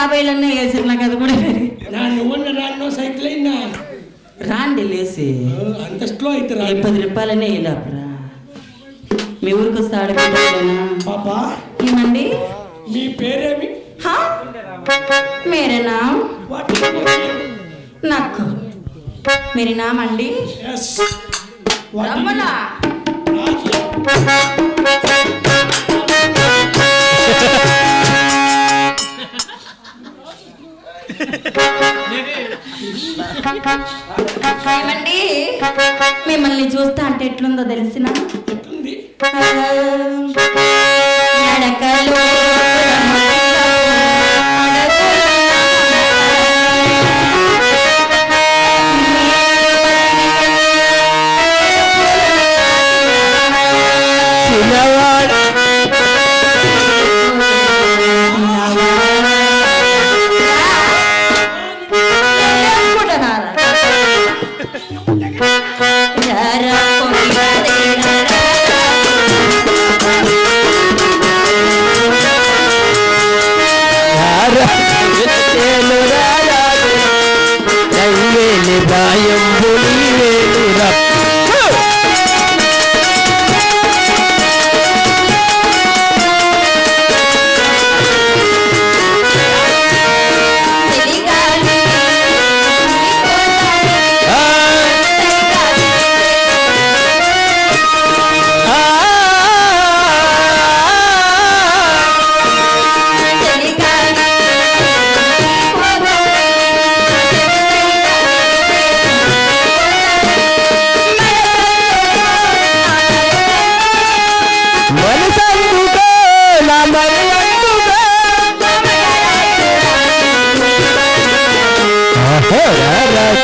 నీకంతా యాభైలన్నా వేసారు నాకు అది కూడా నా నువ్వన్న సైకిల్ అయినా రాండి లేసి. అంత స్లో అయితే పది రూపాయలనే వెళ్ళాపురా మీ ఊరికి వస్తే ఆడబిడ్డలేనా పాపా? ఏమండి? మీ పేరేమి? హా? మేరేనా? నాకు. మేరీ నామ్ అండి చూస్తా అంటే ఎట్లుందో తెలిసిన? ఎట్లుంది?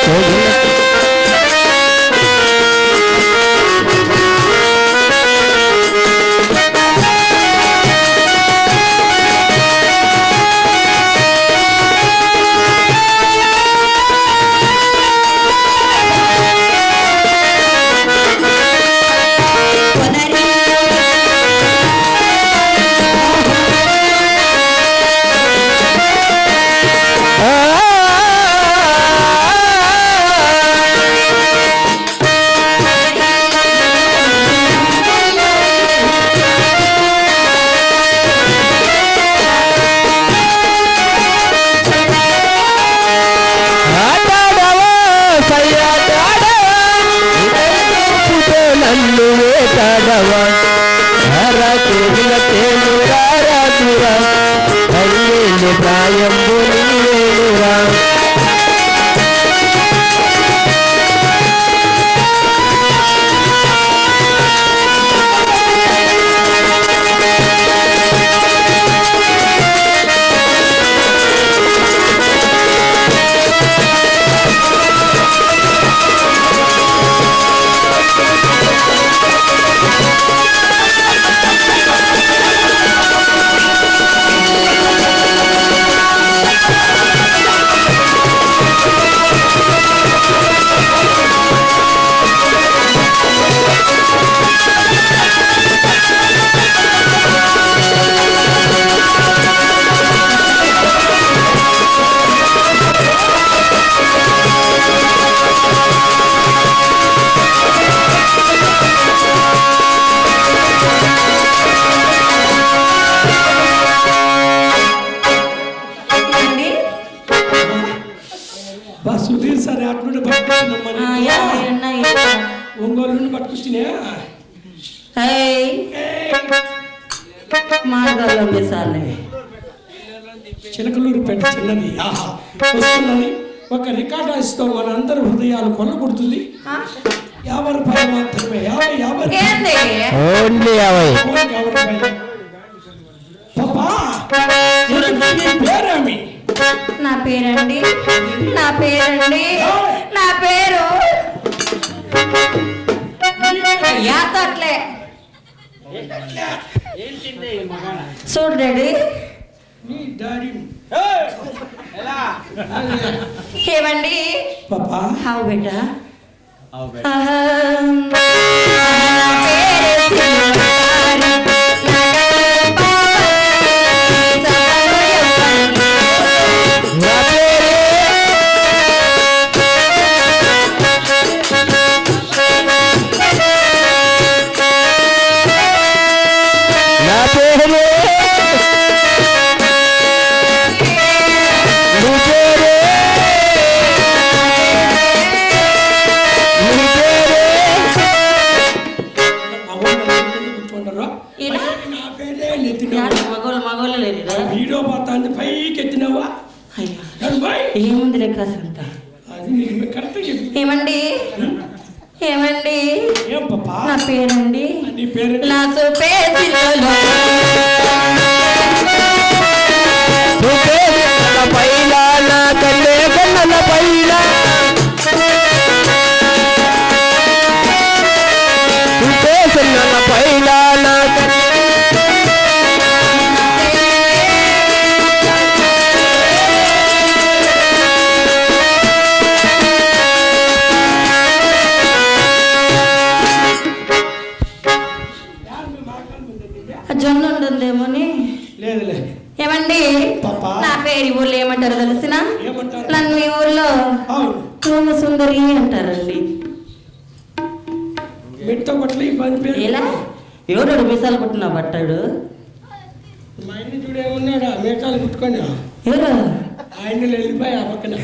Show చిలకలూరు పెట్ట చిన్నది ఆహా వస్తున్నది ఒక రికార్డ్ ఇస్తాం మన అందరి హృదయాలు కొల్లగొడుతుంది. యాభై రూపాయలు మాత్రమే. యాభై యాభై ఓన్లీ యాభై. రూపాయలు. పాపా నీ పేరేమి నా పేరండి. నా పేరండి. నా పేరు. యాతట్లే చూడు నీ ఏమండి? పాపా? హావ్ బేటా. మగోళ్ళు మగోళ్ళు వీడియో పోతాంది పైకి ఎత్తినావా? ఏముంది లెక్క సంత ఏమండి? ఏమండి? నా పేరండి? నీ పేరు లేదులే. ఏమండి. నా పేరు ఊర్లో ఏమంటారో తెలిసిన? నన్ను ఈ ఊర్లో సోమ సుందరి అంటారండి. ఎలా? మిసాలు ఎవరు? వెళ్ళిపోయి ఆ పక్కన.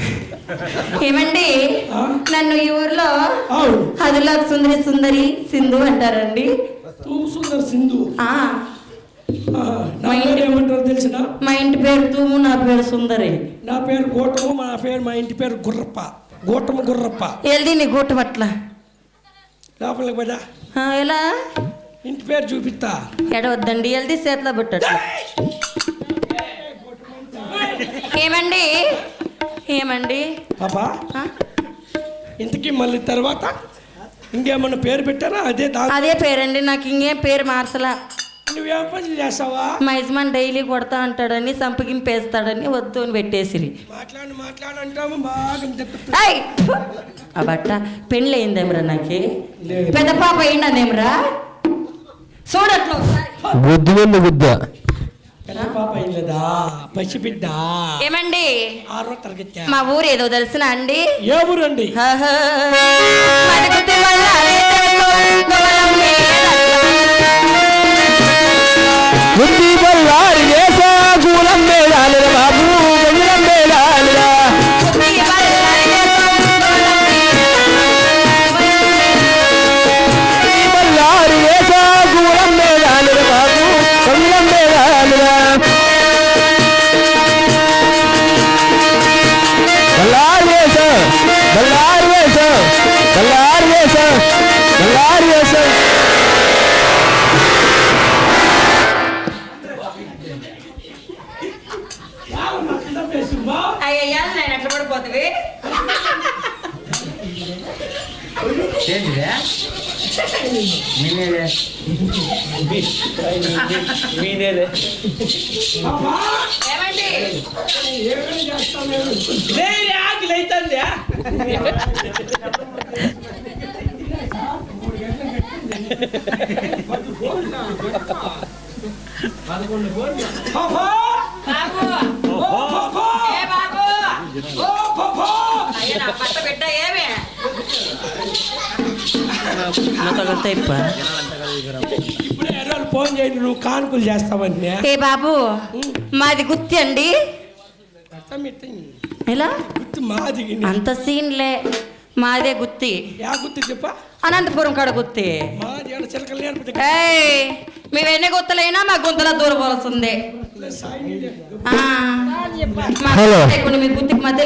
ఏమండి? నన్ను ఈ ఊర్లో అవును. అదిలో సుందరి సుందరి సింధు అంటారండి. సింధు. నా పేరు ఏమంటారో తెలిసిన? మా ఇంటి పేరు తూము నా పేరు సుందరి. నా పేరు గోటము మా పేరు మా ఇంటి పేరు గుర్రప్ప. గోటము గుర్రప్ప. వెళ్ది నీ గుట్ట పట్ల లోపలికి పోదా ఎలా? ఇంటి పేరు చూపిస్తా. ఎడవద్దండి వెళ్ది చేతిలో పెట్టట్ల ఏమండి? ఏమండి? పాపా? ఇంతకీ మళ్ళీ తర్వాత ఇంకేమన్నా పేరు పెట్టారా? అదే అదే పేరండి నాకు ఇంకేం పేరు మార్చలా. నువ్వేం పని చేస్తావా? మా యజమాని డైలీ కొడతా అంటాడని సంపగింపేస్తాడని వద్దు అని పెట్టేసిరి. మాట్లాడి బాగా! ఆ బట్ట పెళ్ళి అయిందేమ్రా నాకు? లేదు. పెద్ద పాప అయిండనేమ్రా చూడట్లు పెద్ద పాప అయిందా పసిబిడ్డ. ఏమండి? ఆరో తరగతి. మా ఊరు ఏదో తెలిసిన అండి? ఏ ఊరండి? వల్ల రేతకు గొల్లల చేస్తావు పాపా బాబు. ఓ పాపా ఏ బాబు? ఓ ఫోన్ చేయండి నువ్వు కానుకలు చేస్తావంటే. ఏ బాబు మాది గుత్తి అండి ఎలా? గుర్తు మాది అంత సీన్లే. మాదే గుత్తి. యా గుర్తు చెప్ప. అనంతపురం కాడ గుత్తి. మేము ఎన్ని గుత్తలైనా మా గుంతల దూరపోవలసిందే ఆ. మా హలో. గుత్తి కొన్ని మీ గుత్తికి మధ్య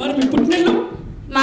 మరి మీ పుట్టినిల్లు? మా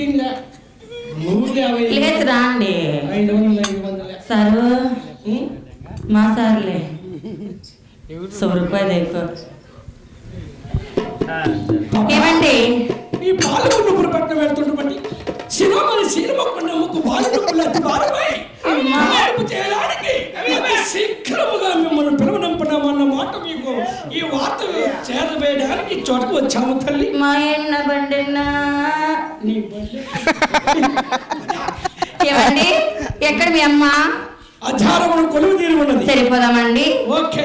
ముఖ్యంగా ఐదు వందల. ఐదు వందల మా సార్లే. సో రూపాయలు ఎక్కువ ఏమండి? ఈ పాలకొండపుర పట్టణం వెళ్తుండబట్టి శివమని శీలమొక్కడు ముక్కు బాలుడుకులు అతి భారమై చేయడానికి శీఘ్రముగా మిమ్మల్ని పిలవనంపడం అన్న మాట మీకు ఈ వార్త చేరవేయడానికి చోటుకు వచ్చాము తల్లి. మా ఏమండి ఎక్కడ మీ అమ్మ? అధారమును కొలువు తీరి ఉన్నది. సరిపోదామండి. ఓకే.